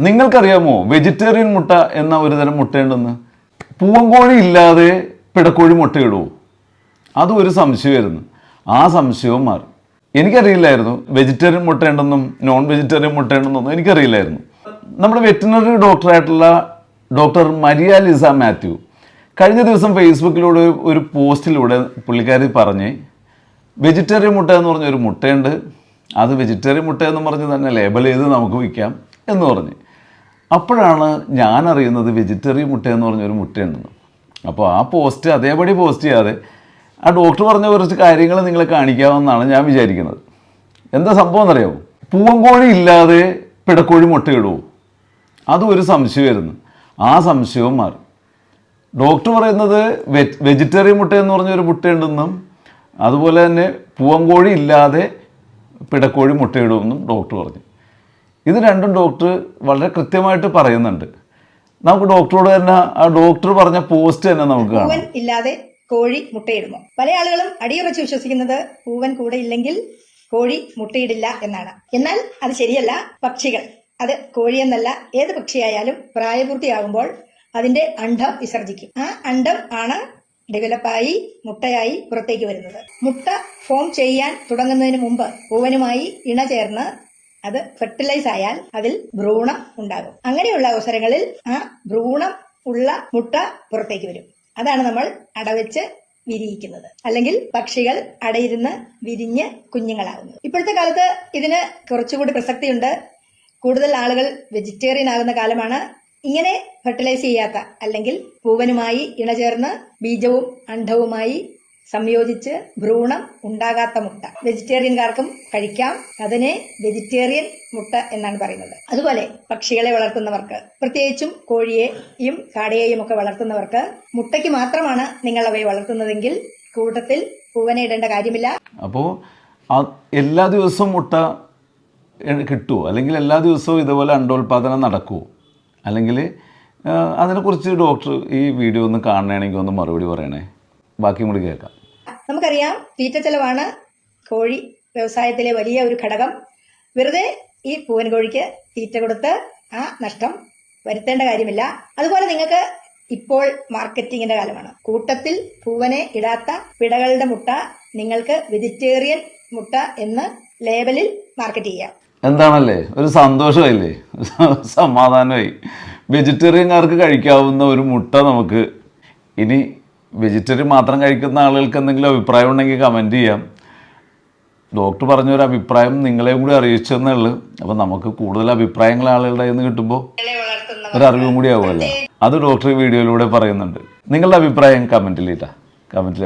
നിങ്ങൾക്കറിയാമോ വെജിറ്റേറിയൻ മുട്ട എന്ന ഒരു തരം മുട്ടയുണ്ടെന്ന്? പൂവങ്കോഴി ഇല്ലാതെ പിടക്കോഴി മുട്ടയിടുമോ അത് ഒരു സംശയമായിരുന്നു. ആ സംശയവും മാറി. എനിക്കറിയില്ലായിരുന്നു വെജിറ്റേറിയൻ മുട്ടയുണ്ടെന്നും നോൺ വെജിറ്റേറിയൻ മുട്ടയുണ്ടെന്നൊന്നും എനിക്കറിയില്ലായിരുന്നു. നമ്മുടെ വെറ്റിനറി ഡോക്ടറായിട്ടുള്ള ഡോക്ടർ മരിയ ലിസ മാത്യു കഴിഞ്ഞ ദിവസം ഫേസ്ബുക്കിലൂടെ ഒരു- പോസ്റ്റിലൂടെ പുള്ളിക്കാരി പറഞ്ഞ് വെജിറ്റേറിയൻ മുട്ട എന്ന് പറഞ്ഞൊരു മുട്ടയുണ്ട്. അത് വെജിറ്റേറിയൻ മുട്ട എന്ന് പറഞ്ഞ് തന്നെ ലേബൽ ചെയ്ത് നമുക്ക് വിൽക്കാം എന്ന് പറഞ്ഞ്. അപ്പോഴാണ് ഞാൻ അറിയുന്നത് വെജിറ്റേറിയൻ മുട്ട എന്ന് പറഞ്ഞൊരു മുട്ടയുണ്ടെന്ന്. അപ്പോൾ ആ പോസ്റ്റ് അതേപടി പോസ്റ്റ് ചെയ്യാതെ ആ ഡോക്ടർ പറഞ്ഞ കുറച്ച് കാര്യങ്ങൾ നിങ്ങളെ കാണിക്കാമെന്നാണ് ഞാൻ വിചാരിക്കുന്നത്. എന്താ സംഭവം എന്നറിയാമോ പൂവൻകോഴി ഇല്ലാതെ പിടക്കോഴി മുട്ടയിടുമോ അതും ഒരു സംശയമായിരുന്നു. ആ സംശയവും മാറി. ഡോക്ടർ പറയുന്നത് വെജ് വെജിറ്റേറിയൻ മുട്ട എന്ന് പറഞ്ഞൊരു മുട്ടയുണ്ടെന്നും അതുപോലെ തന്നെ പൂവൻകോഴി ഇല്ലാതെ പിടക്കോഴി മുട്ടയിടുമെന്നും ഡോക്ടർ പറഞ്ഞു. ഇത് രണ്ടും ഡോക്ടർ വളരെ കൃത്യമായിട്ട് പറയുന്നുണ്ട്. നമുക്ക് ഡോക്ടറോട് തന്നെ ആ ഡോക്ടർ പറഞ്ഞ പോസ്റ്റ് തന്നെ നമുക്ക് പൂവൻ ഇല്ലാതെ കോഴി മുട്ടയിടുന്നു. പല ആളുകളും അടിയുറച്ച് വിശ്വസിക്കുന്നത് പൂവൻ കൂടെ ഇല്ലെങ്കിൽ കോഴി മുട്ടയിടില്ല എന്നാണ്. എന്നാൽ അത് ശരിയല്ല പക്ഷികൾ. അത് കോഴിയെന്നല്ല ഏത് പക്ഷിയായാലും പ്രായപൂർത്തിയാകുമ്പോൾ അതിന്റെ അണ്ഡം വിസർജിക്കും. ആ അണ്ഡം ആണ് ഡെവലപ്പായി മുട്ടയായി പുറത്തേക്ക് വരുന്നത്. മുട്ട ഫോം ചെയ്യാൻ തുടങ്ങുന്നതിന് മുമ്പ് പൂവനുമായി ഇണ ചേർന്ന് അത് ഫെർട്ടിലൈസ് ആയാൽ അതിൽ ഭ്രൂണം ഉണ്ടാകും. അങ്ങനെയുള്ള അവസരങ്ങളിൽ ആ ഭ്രൂണം ഉള്ള മുട്ട പുറത്തേക്ക് വരും. അതാണ് നമ്മൾ അടവെച്ച് വിരിയിക്കുന്നത്. അല്ലെങ്കിൽ പക്ഷികൾ അടയിരുന്ന് വിരിഞ്ഞ് കുഞ്ഞുങ്ങളാകുന്നത്. ഇപ്പോഴത്തെ കാലത്ത് ഇതിന് കുറച്ചുകൂടി പ്രസക്തിയുണ്ട്. കൂടുതൽ ആളുകൾ വെജിറ്റേറിയൻ ആകുന്ന കാലമാണ്. ഇങ്ങനെ ഫെർട്ടിലൈസ് ചെയ്യാത്ത അല്ലെങ്കിൽ പൂവനുമായി ഇണചേർന്ന് ബീജവും അണ്ഡവുമായി സംയോജിച്ച് ഭ്രൂണം ഉണ്ടാകാത്ത മുട്ട. വെജിറ്റേറിയൻകാർക്കും കഴിക്കാം. അതിനെ വെജിറ്റേറിയൻ മുട്ട എന്നാണ് പറയുന്നത്. അതുപോലെ പക്ഷികളെ വളർത്തുന്നവർക്ക് പ്രത്യേകിച്ചും കോഴിയെയും കാടയെയും ഒക്കെ വളർത്തുന്നവർക്ക് മുട്ടയ്ക്ക് മാത്രമാണ് നിങ്ങൾ അവയെ വളർത്തുന്നതെങ്കിൽ കൂട്ടത്തിൽ പൂവനെ ഇടേണ്ട കാര്യമില്ല. അപ്പോൾ എല്ലാ ദിവസവും മുട്ട കിട്ടുമോ അല്ലെങ്കിൽ എല്ലാ ദിവസവും ഇതുപോലെ അണ്ടോൽപാദനം നടക്കുമോ അല്ലെങ്കിൽ അതിനെക്കുറിച്ച് ഡോക്ടർ ഈ വീഡിയോ ഒന്ന് കാണണമെങ്കിൽ ഒന്ന് മറുപടി പറയണേ. ബാക്കിയും കൂടി കേൾക്കാം. നമുക്കറിയാം തീറ്റ ചെലവാണ് കോഴി വ്യവസായത്തിലെ വലിയ ഒരു ഘടകം. വെറുതെ ഈ പൂവൻ കോഴിക്ക് തീറ്റ കൊടുത്ത് ആ നഷ്ടം വരുത്തേണ്ട കാര്യമില്ല. അതുപോലെ നിങ്ങൾക്ക് ഇപ്പോൾ മാർക്കറ്റിങ്ങിന്റെ കാലമാണ്. കൂട്ടത്തിൽ പൂവനെ ഇടാത്ത പിടകളുടെ മുട്ട നിങ്ങൾക്ക് വെജിറ്റേറിയൻ മുട്ട എന്ന് ലേബലിൽ മാർക്കറ്റ് ചെയ്യാം. എന്താണല്ലേ? ഒരു സന്തോഷമായില്ലേ? സമാധാനമായി. വെജിറ്റേറിയൻകാർക്ക് കഴിക്കാവുന്ന ഒരു മുട്ട നമുക്ക് ഇനി വെജിറ്റേറിയൻ മാത്രം കഴിക്കുന്ന ആളുകൾക്ക് എന്തെങ്കിലും അഭിപ്രായം ഉണ്ടെങ്കിൽ കമന്റ് ചെയ്യാം. ഡോക്ടർ പറഞ്ഞ ഒരു അഭിപ്രായം നിങ്ങളെയും കൂടി അറിയിച്ചെന്നേ ഉള്ളൂ അപ്പം നമുക്ക് കൂടുതൽ അഭിപ്രായങ്ങൾ ആളുകളുടെ നിന്ന് കിട്ടുമ്പോൾ ഒരു അറിവും കൂടി ആവുമല്ലോ. അത് ഡോക്ടർ വീഡിയോയിലൂടെ പറയുന്നുണ്ട്. നിങ്ങളുടെ അഭിപ്രായം കമന്റിലിട്ടാ കമന്റിൽ